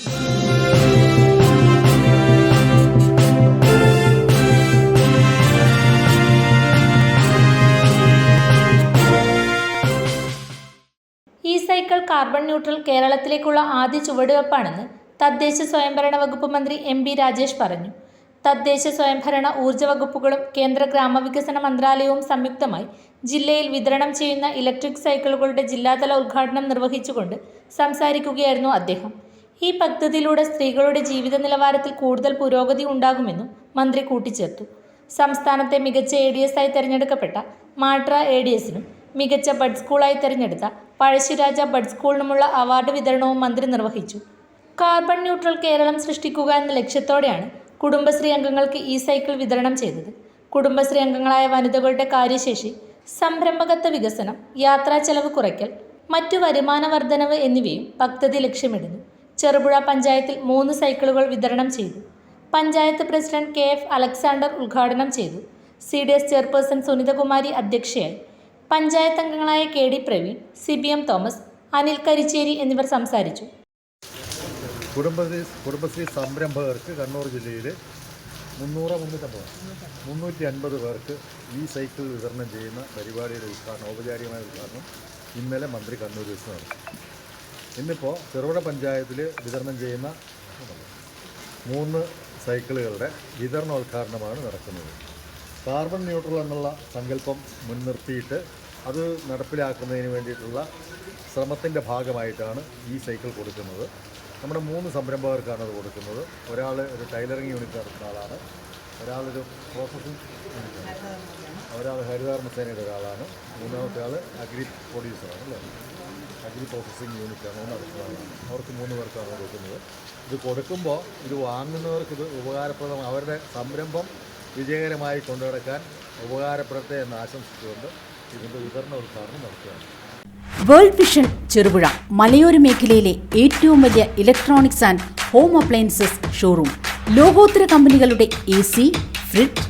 ഈ cycle carbon neutral കേരളത്തിലേക്കുള്ള ആദ്യ ചുവടുവെപ്പാണെന്ന് തദ്ദേശ സ്വയംഭരണ വകുപ്പ് മന്ത്രി എം ബി രാജേഷ് പറഞ്ഞു. തദ്ദേശ സ്വയംഭരണ ഊർജ വകുപ്പുകളും കേന്ദ്ര ഗ്രാമവികസന മന്ത്രാലയവും സംയുക്തമായി ജില്ലയിൽ വിതരണം ചെയ്യുന്ന ഇലക്ട്രിക് സൈക്കിളുകളുടെ ജില്ലാതല ഉദ്ഘാടനം നിർവഹിച്ചുകൊണ്ട് സംസാരിക്കുകയായിരുന്നു അദ്ദേഹം. ഈ പദ്ധതിയിലൂടെ സ്ത്രീകളുടെ ജീവിത നിലവാരത്തിൽ കൂടുതൽ പുരോഗതി ഉണ്ടാകുമെന്നും മന്ത്രി കൂട്ടിച്ചേർത്തു. സംസ്ഥാനത്തെ മികച്ച എ ഡി എസ് ആയി തിരഞ്ഞെടുക്കപ്പെട്ട മാട്ര എ ഡി എസിനും മികച്ച ബഡ് സ്കൂളായി തിരഞ്ഞെടുത്ത പഴശ്ശിരാജ ബഡ് സ്കൂളിനുമുള്ള അവാർഡ് വിതരണവും മന്ത്രി നിർവഹിച്ചു. കാർബൺ ന്യൂട്രൽ കേരളം സൃഷ്ടിക്കുക എന്ന ലക്ഷ്യത്തോടെയാണ് കുടുംബശ്രീ അംഗങ്ങൾക്ക് ഈ സൈക്കിൾ വിതരണം ചെയ്തത്. കുടുംബശ്രീ അംഗങ്ങളായ വനിതകളുടെ കാര്യശേഷി സംരംഭകത്വ വികസനം യാത്രാ ചെലവ് കുറയ്ക്കൽ മറ്റു വരുമാന വർധനവ് എന്നിവയും പദ്ധതി ലക്ഷ്യമിടുന്നു. ചെറുപുഴ പഞ്ചായത്തിൽ മൂന്ന് സൈക്കിളുകൾ വിതരണം ചെയ്തു. Panchayat president K F Alexander ഉദ്ഘാടനം ചെയ്തു. C D S chairperson Sunithakumari അധ്യക്ഷയായി. പഞ്ചായത്ത് അംഗങ്ങളായ K D Praveen C B M Thomas Anil Karicheri എന്നിവർ സംസാരിച്ചു. കുടുംബശ്രീ കുടുംബശ്രീ സംരംഭകർക്ക് കണ്ണൂർ ജില്ലയിൽ മുന്നൂറ് മുന്നൂറ്റമ്പത് മുന്നൂറ്റി അൻപത് പേർക്ക് ഈ സൈക്കിൾ വിതരണം ചെയ്യുന്ന പരിപാടിയുടെ ഉദ്ഘാടനം ഔപചാരികമായ ഉദ്ഘാടനം ഇന്നലെ മന്ത്രി കണ്ണൂർ വെച്ച് നടത്തി. ഇന്നിപ്പോൾ ചെറുപുഴ പഞ്ചായത്തിൽ വിതരണം ചെയ്യുന്ന മൂന്ന് സൈക്കിളുകളുടെ വിതരണോദ്ഘാടനമാണ് നടക്കുന്നത്. കാർബൺ ന്യൂട്രൽ എന്നുള്ള സങ്കല്പം മുൻനിർത്തിയിട്ട് അത് നടപ്പിലാക്കുന്നതിന് വേണ്ടിയിട്ടുള്ള ശ്രമത്തിന്റെ ഭാഗമായിട്ടാണ് ഈ സൈക്കിൾ കൊടുക്കുന്നത്. നമ്മുടെ മൂന്ന് സംരംഭകർക്കാണ് അത് കൊടുക്കുന്നത്. ഒരാൾ ഒരു ടൈലറിംഗ് യൂണിറ്റ് നടത്തുന്ന ആളാണ്. ഒരാളൊരു പ്രോസസ്സിംഗ് യൂണിറ്റാണ്. ഒരാൾ ഹരിതകർമ്മ സേനയുടെ ഒരാളാണ്. മൂന്നാമത്തെ ആൾ അഗ്രി പ്രൊഡ്യൂസറാണ് അല്ലേ? അഗ്രി പ്രോസസ്സിംഗ് യൂണിറ്റാണ് ആളാണ്. അവർക്ക് മൂന്ന് പേർക്കാണ് കൊടുക്കുന്നത്. ഇത് കൊടുക്കുമ്പോൾ ഇത് വാങ്ങുന്നവർക്ക് ഇത് ഉപകാരപ്രദം അവരുടെ സംരംഭം വിജയകരമായി കൊണ്ടുനടക്കാൻ ഉപകാരപ്പെടട്ടെ എന്ന് ആശംസിച്ചുകൊണ്ട് ഇതിന്റെ വിതരണ ഉദ്ഘാടനം നടത്തുകയാണ്. വേൾഡ് വിഷൻ ചെറുപുഴ മലയോര മേഖലയിലെ ഏറ്റവും വലിയ electronics and home appliances showroom ലോകോത്തര കമ്പനികളുടെ A C fridge